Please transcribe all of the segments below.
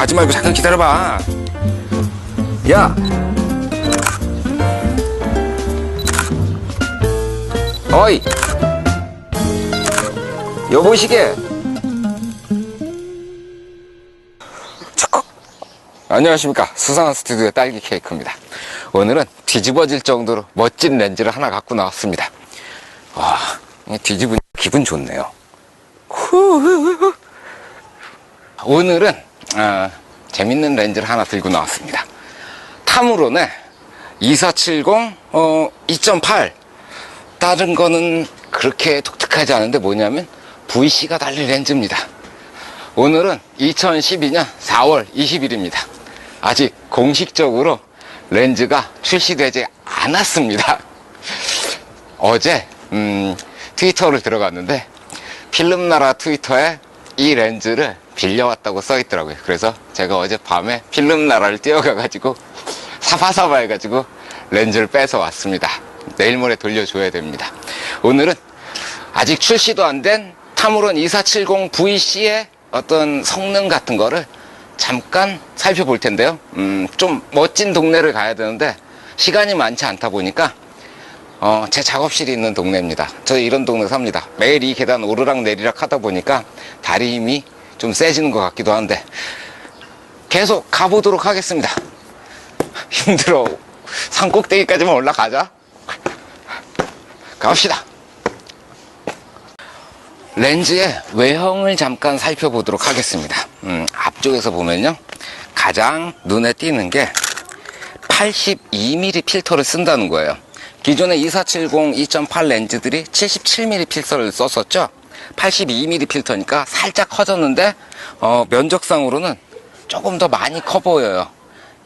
가지 말고 잠깐 기다려봐. 야! 어이! 여보시게! 자, 안녕하십니까. 수상한 스튜디오의 딸기 케이크입니다. 오늘은 뒤집어질 정도로 멋진 렌즈를 하나 갖고 나왔습니다. 와, 뒤집은 기분 좋네요. 후후후후. 오늘은 어, 재밌는 렌즈를 하나 들고 나왔습니다. 탐으로는 2470 어, 2.8 다른 거는 그렇게 독특하지 않은데 뭐냐면 VC가 달린 렌즈입니다. 오늘은 2012년 4월 20일입니다. 아직 공식적으로 렌즈가 출시되지 않았습니다. 어제 음, 트위터를 들어갔는데 필름나라 트위터에 이 렌즈를 빌려왔다고 써 있더라고요. 그래서 제가 어제 밤에 필름 나라를 뛰어가가지고 사바사바 해가지고 렌즈를 빼서 왔습니다. 내일 모레 돌려줘야 됩니다. 오늘은 아직 출시도 안 된 타무론 2470 VC의 어떤 성능 같은 거를 잠깐 살펴볼 텐데요. 음, 좀 멋진 동네를 가야 되는데 시간이 많지 않다 보니까 어, 제 작업실이 있는 동네입니다. 저 이런 동네 삽니다. 매일 이 계단 오르락 내리락 하다 보니까 다리 힘이 좀 세지는 것 같기도 한데 계속 가보도록 하겠습니다. 힘들어. 산 꼭대기까지만 올라가자. 갑시다. 렌즈의 외형을 잠깐 살펴보도록 하겠습니다. 음, 앞쪽에서 보면요. 가장 눈에 띄는 게 82mm 필터를 쓴다는 거예요. 기존의 2470 2.8 렌즈들이 77mm 필터를 썼었죠. 82mm 필터니까 살짝 커졌는데 어, 면적상으로는 조금 더 많이 커 보여요.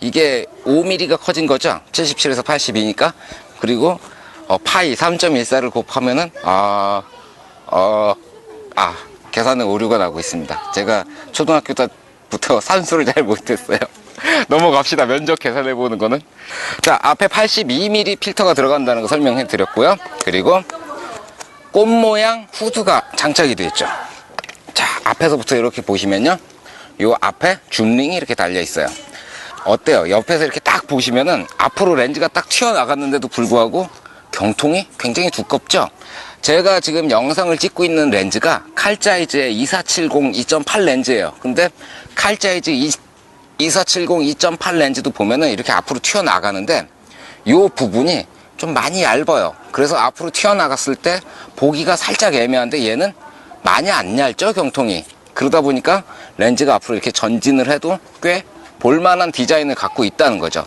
이게 5mm가 커진 거죠. 77에서 82니까 그리고 어, 파이 3.14를 곱하면은 아, 어, 아 계산에 오류가 나고 있습니다. 제가 초등학교 때부터 산수를 잘 못했어요. 넘어갑시다. 면적 계산해 보는 거는. 자, 앞에 82mm 필터가 들어간다는 거 설명해 드렸고요. 그리고 꽃 모양 후드가 장착이 되어 있죠. 자, 앞에서부터 이렇게 보시면요. 요 앞에 줌링이 이렇게 달려 있어요. 어때요? 옆에서 이렇게 딱 보시면은 앞으로 렌즈가 딱 튀어나갔는데도 불구하고 경통이 굉장히 두껍죠? 제가 지금 영상을 찍고 있는 렌즈가 칼자이즈의 2470 2.8 렌즈예요. 근데 칼자이즈 2470 2.8 렌즈도 보면은 이렇게 앞으로 튀어나가는데 이 부분이 좀 많이 얇아요. 그래서 앞으로 튀어나갔을 때 보기가 살짝 애매한데 얘는 많이 안 얇죠, 경통이. 그러다 보니까 렌즈가 앞으로 이렇게 전진을 해도 꽤 볼만한 디자인을 갖고 있다는 거죠.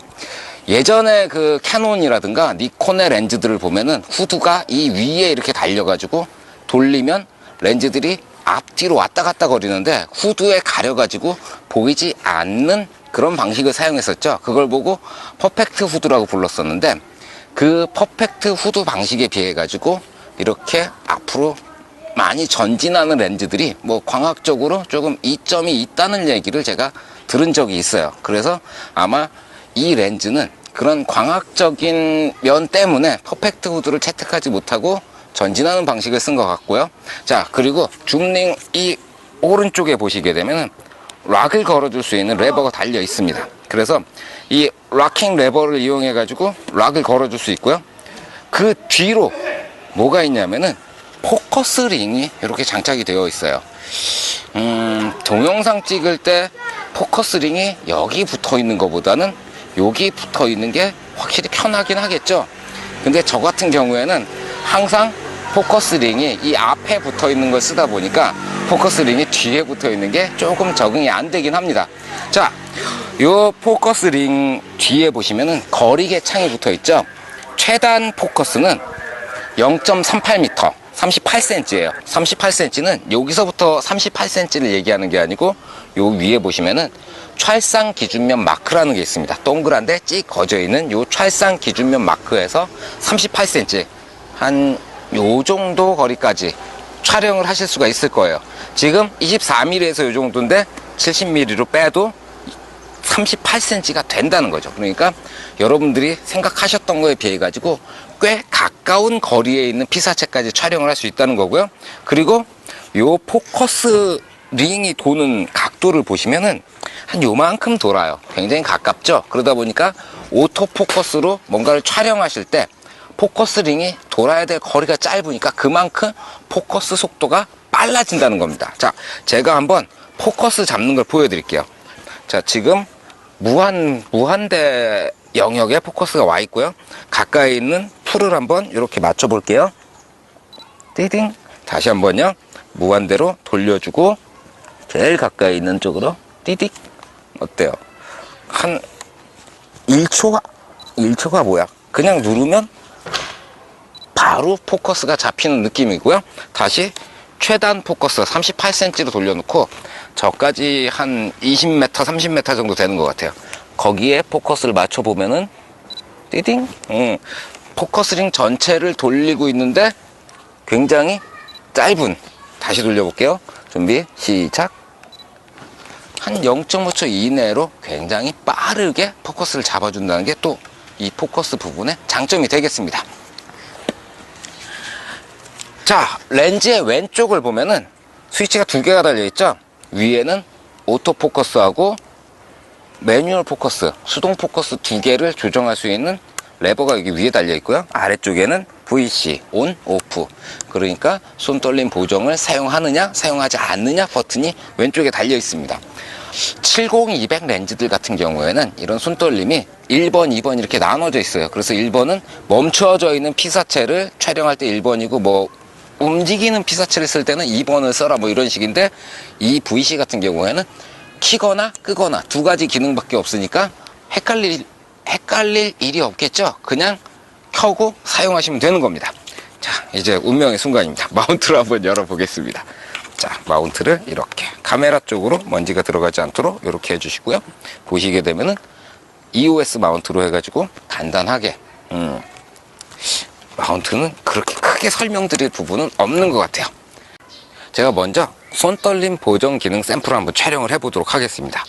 예전에 그 캐논이라든가 니콘의 렌즈들을 보면은 후드가 이 위에 이렇게 달려가지고 돌리면 렌즈들이 앞뒤로 왔다 갔다 거리는데 후드에 가려가지고 보이지 않는 그런 방식을 사용했었죠. 그걸 보고 퍼펙트 후드라고 불렀었는데 그 퍼펙트 후드 방식에 비해 가지고 이렇게 앞으로 많이 전진하는 렌즈들이 뭐 광학적으로 조금 이점이 있다는 얘기를 제가 들은 적이 있어요. 그래서 아마 이 렌즈는 그런 광학적인 면 때문에 퍼펙트 후드를 채택하지 못하고 전진하는 방식을 쓴 것 같고요. 자, 그리고 줌링 이 오른쪽에 보시게 되면은 락을 걸어줄 수 있는 레버가 달려 있습니다. 그래서 이 락킹 레버를 이용해 가지고 락을 걸어 줄 수 있고요. 그 뒤로 뭐가 있냐면은 포커스 링이 이렇게 장착이 되어 있어요. 음, 동영상 찍을 때 포커스 링이 여기 붙어 있는 것보다는 여기 붙어 있는 게 확실히 편하긴 하겠죠. 근데 저 같은 경우에는 항상 포커스 링이 이 앞에 붙어 있는 걸 쓰다 보니까 포커스 링이 뒤에 붙어 있는 게 조금 적응이 안 되긴 합니다. 자, 요 포커스 링 뒤에 보시면은 거리계 창이 붙어 있죠. 최단 포커스는 0.38m, 38cm예요. 38cm는 여기서부터 38cm를 얘기하는 게 아니고 요 위에 보시면은 찰상 기준면 마크라는 게 있습니다. 동그란데 찍 거져 있는 요 찰상 기준면 마크에서 38cm 한 요 정도 거리까지 촬영을 하실 수가 있을 거예요. 지금 24mm에서 요 정도인데 70mm로 빼도 38cm가 된다는 거죠. 그러니까 여러분들이 생각하셨던 거에 비해 가지고 꽤 가까운 거리에 있는 피사체까지 촬영을 할 수 있다는 거고요. 그리고 요 포커스 링이 도는 각도를 보시면은 한 요만큼 돌아요. 굉장히 가깝죠? 그러다 보니까 오토 포커스로 뭔가를 촬영하실 때 포커스 링이 돌아야 될 거리가 짧으니까 그만큼 포커스 속도가 빨라진다는 겁니다. 자, 제가 한번 포커스 잡는 걸 보여드릴게요. 자, 지금 무한, 무한대 영역에 포커스가 와 있고요. 가까이 있는 풀을 한번 이렇게 맞춰 볼게요. 띠딩. 다시 한번요. 무한대로 돌려주고, 제일 가까이 있는 쪽으로 띠딕. 어때요? 한 1초가, 1초가 뭐야? 그냥 누르면 바로 포커스가 잡히는 느낌이고요. 다시 최단 포커스 38cm로 돌려놓고 저까지 한 20m, 30m 정도 되는 것 같아요. 거기에 포커스를 맞춰보면은 띠딩 음, 포커스링 전체를 돌리고 있는데 굉장히 짧은 다시 돌려볼게요. 준비 시작 한 0.5초 이내로 굉장히 빠르게 포커스를 잡아준다는 게 또 이 포커스 부분의 장점이 되겠습니다. 자, 렌즈의 왼쪽을 보면은 스위치가 두 개가 달려있죠? 위에는 오토포커스하고 매뉴얼 포커스, 수동 포커스 두 개를 조정할 수 있는 레버가 여기 위에 달려 있고요. 아래쪽에는 VC, ON, OFF. 그러니까 손 떨림 보정을 사용하느냐, 사용하지 않느냐 버튼이 왼쪽에 달려 있습니다. 70, 200 렌즈들 같은 경우에는 이런 손떨림이 1번, 2번 이렇게 나눠져 있어요. 그래서 1번은 멈춰져 있는 피사체를 촬영할 때 1번이고 뭐 움직이는 피사체를 쓸 때는 2번을 써라 뭐 이런 식인데 이 VC 같은 경우에는 키거나 끄거나 두 가지 기능밖에 없으니까 헷갈릴 헷갈릴 일이 없겠죠. 그냥 켜고 사용하시면 되는 겁니다. 자, 이제 운명의 순간입니다. 마운트를 한번 열어보겠습니다. 자, 마운트를 이렇게 카메라 쪽으로 먼지가 들어가지 않도록 이렇게 해주시고요. 보시게 되면은 EOS 마운트로 해가지고 간단하게 음, 마운트는 그렇게 크게 설명드릴 부분은 없는 것 같아요. 제가 먼저 손떨림 보정 기능 샘플을 한번 촬영을 해보도록 하겠습니다.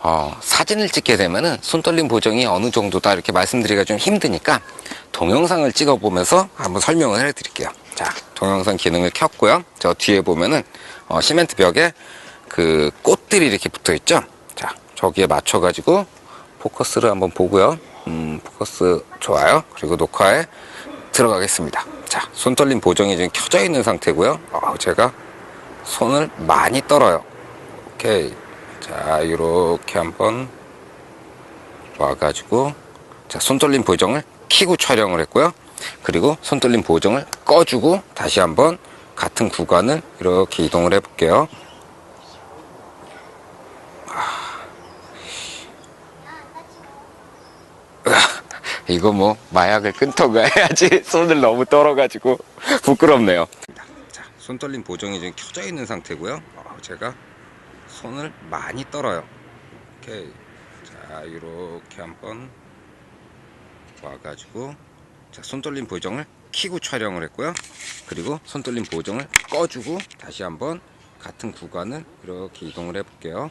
어, 사진을 찍게 되면은 손떨림 보정이 어느 정도다 이렇게 말씀드리기가 좀 힘드니까 동영상을 찍어보면서 한번 설명을 해드릴게요. 자, 동영상 기능을 켰고요. 저 뒤에 보면은 어, 시멘트 벽에 그 꽃들이 이렇게 붙어 있죠. 자, 저기에 맞춰 가지고 포커스를 한번 보고요. 음, 포커스 좋아요. 그리고 녹화에 들어가겠습니다. 자, 손떨림 보정이 지금 켜져 있는 상태고요. 어, 제가 손을 많이 떨어요. 오케이. 자, 이렇게 한번 와가지고, 자, 손떨림 보정을 키고 촬영을 했고요. 그리고 손떨림 보정을 꺼주고, 다시 한번 같은 구간을 이렇게 이동을 해볼게요. 이거 뭐 마약을 끊던가 해야지 손을 너무 떨어가지고 부끄럽네요. 자, 손 떨림 보정이 지금 켜져 있는 상태고요. 어, 제가 손을 많이 떨어요. 오케이. 자, 이렇게 한번 와가지고 자, 손떨림 보정을 키고 촬영을 했고요. 그리고 손떨림 보정을 꺼주고 다시 한번 같은 구간을 이렇게 이동을 해볼게요.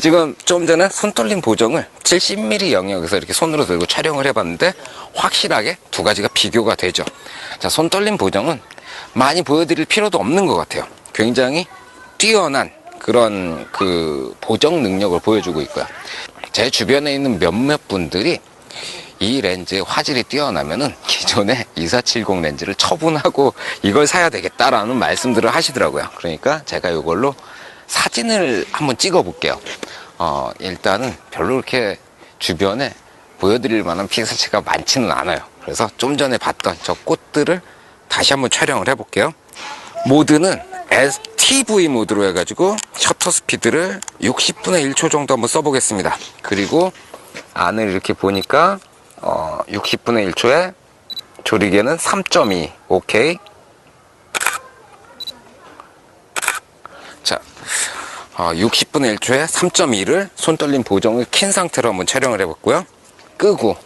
지금 좀 전에 손떨림 보정을 70mm 영역에서 이렇게 손으로 들고 촬영을 해봤는데 확실하게 두 가지가 비교가 되죠. 자, 손떨림 보정은 많이 보여드릴 필요도 없는 것 같아요. 굉장히 뛰어난 그런 그 보정 능력을 보여주고 있고요. 제 주변에 있는 몇몇 분들이 이 렌즈의 화질이 뛰어나면은 기존의 2470 렌즈를 처분하고 이걸 사야 되겠다라는 말씀들을 하시더라고요. 그러니까 제가 이걸로 사진을 한번 찍어 볼게요. 어, 일단은 별로 그렇게 주변에 보여드릴 만한 피사체가 많지는 않아요. 그래서 좀 전에 봤던 저 꽃들을 다시 한번 촬영을 해 볼게요. 모드는 STV 모드로 해가지고 셔터 스피드를 60분의 1초 정도 한번 써보겠습니다. 그리고 안을 이렇게 보니까 어, 60분의 1초에 조리개는 3.2 오케이 자, 어, 60분의 1초에 3.2를 손떨림 보정을 킨 상태로 한번 촬영을 해봤고요. 끄고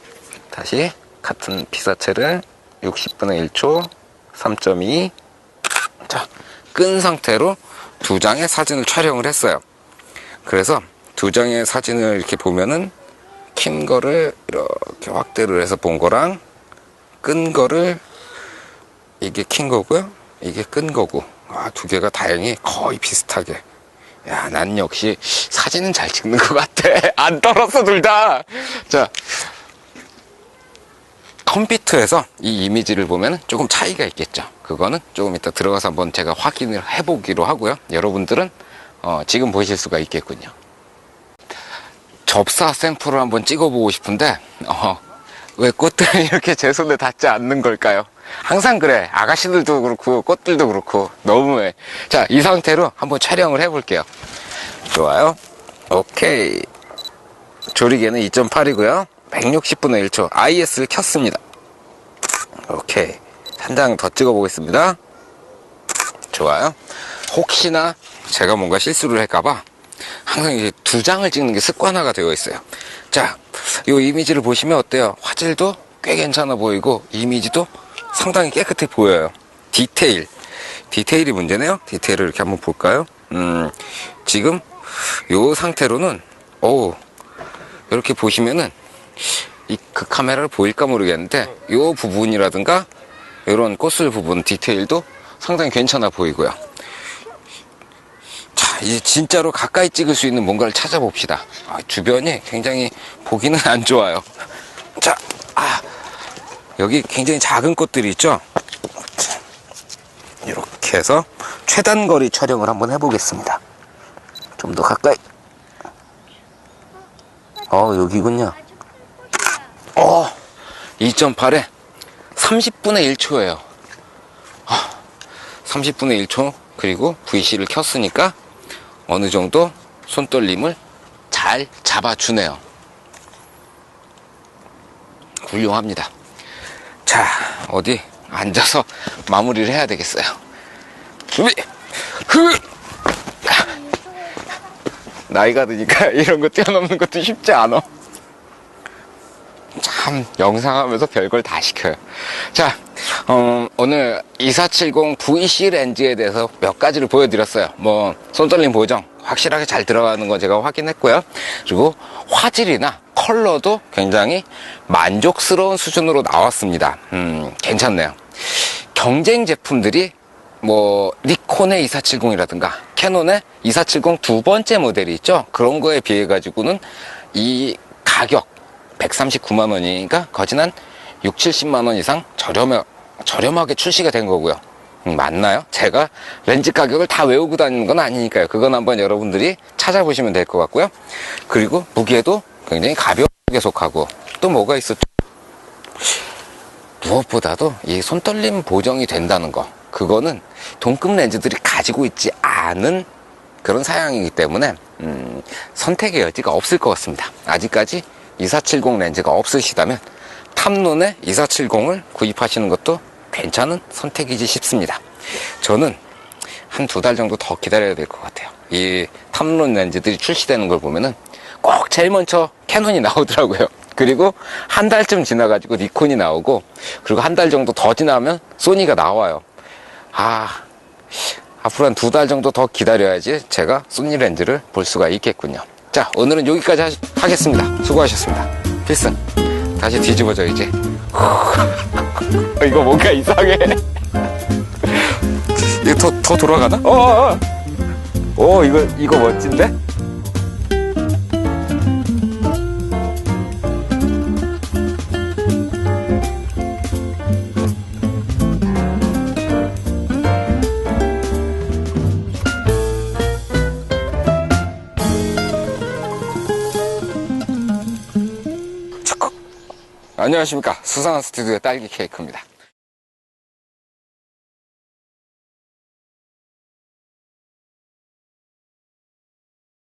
다시 같은 피사체를 60분의 1초 3.2 자, 끈 상태로 두 장의 사진을 촬영을 했어요. 그래서 두 장의 사진을 이렇게 보면은 킨 거를 이렇게 확대를 해서 본 거랑 끈 거를 이게 킨 거고요. 이게 끈 거고. 아, 두 개가 다행히 거의 비슷하게. 야, 난 역시 사진은 잘 찍는 것 같아. 안 떨었어, 둘 다. 자, 컴퓨터에서 이 이미지를 보면 조금 차이가 있겠죠. 그거는 조금 이따 들어가서 한번 제가 확인을 해보기로 하고요. 여러분들은 어, 지금 보실 수가 있겠군요. 접사 샘플을 한번 찍어보고 싶은데 어, 왜 꽃들이 이렇게 제 손에 닿지 않는 걸까요? 항상 그래. 아가씨들도 그렇고 꽃들도 그렇고 너무해. 자, 이 상태로 한번 촬영을 해 볼게요. 좋아요. 오케이. 조리개는 2.8이고요. 160분의 1초. IS를 켰습니다. 오케이. 한 장 더 찍어 보겠습니다. 좋아요. 혹시나 제가 뭔가 실수를 할까봐 항상 이제 두 장을 찍는 게 습관화가 되어 있어요. 자, 이 이미지를 보시면 어때요? 화질도 꽤 괜찮아 보이고 이미지도 상당히 깨끗해 보여요. 디테일. 디테일이 문제네요. 디테일을 이렇게 한번 볼까요? 음, 지금 이 상태로는 오 이렇게 보시면은 이 그 카메라를 보일까 모르겠는데 이 부분이라든가 이런 꽃술 부분 디테일도 상당히 괜찮아 보이고요. 자, 이제 진짜로 가까이 찍을 수 있는 뭔가를 찾아봅시다. 아, 주변이 굉장히 보기는 안 좋아요. 자, 아, 여기 굉장히 작은 꽃들이 있죠? 자, 이렇게 해서 최단 거리 촬영을 한번 해보겠습니다. 좀 더 가까이. 어, 여기군요. 어, 2.8에 30분의 1초예요. 30분의 1초 그리고 VC를 켰으니까 어느 정도 손떨림을 잘 잡아주네요. 훌륭합니다. 자, 어디 앉아서 마무리를 해야 되겠어요. 준비! 흐! 나이가 드니까 이런 거 뛰어넘는 것도 쉽지 않아. 참 영상하면서 별걸 다 시켜요. 자, 어, 오늘 2470 VC 렌즈에 대해서 몇 가지를 보여드렸어요. 뭐 손떨림 보정 확실하게 잘 들어가는 거 제가 확인했고요. 그리고 화질이나 컬러도 굉장히 만족스러운 수준으로 나왔습니다. 음, 괜찮네요. 경쟁 제품들이 뭐 니콘의 2470이라든가 캐논의 2470 두 번째 모델이 있죠. 그런 거에 비해 가지고는 이 가격 139만 원이니까 거진 한 6, 70만 원 이상 저렴해, 저렴하게 출시가 된 거고요. 음, 맞나요? 제가 렌즈 가격을 다 외우고 다니는 건 아니니까요. 그건 한번 여러분들이 찾아보시면 될 것 같고요. 그리고 무게도 굉장히 가볍게 속하고. 또 뭐가 있었죠? 무엇보다도 이 손떨림 보정이 된다는 거. 그거는 동급 렌즈들이 가지고 있지 않은 그런 사양이기 때문에 음, 선택의 여지가 없을 것 같습니다. 아직까지 2470 렌즈가 없으시다면 탐론의 2470을 구입하시는 것도 괜찮은 선택이지 싶습니다. 저는 한 두 달 정도 더 기다려야 될 것 같아요. 이 탐론 렌즈들이 출시되는 걸 보면은 꼭 제일 먼저 캐논이 나오더라고요 그리고 한 달쯤 지나가지고 니콘이 나오고 그리고 한 달 정도 더 지나면 소니가 나와요. 아 앞으로 한 두 달 정도 더 기다려야지 제가 소니 렌즈를 볼 수가 있겠군요. 자 오늘은 여기까지 하, 하겠습니다. 수고하셨습니다. 필승 다시 뒤집어져 이제. 이거 뭔가 이상해. 이거 더, 더 돌아가나? 어, 어, 어. 오 이거 이거 멋진데? 안녕하십니까. 수상한 스튜디오의 딸기 케이크입니다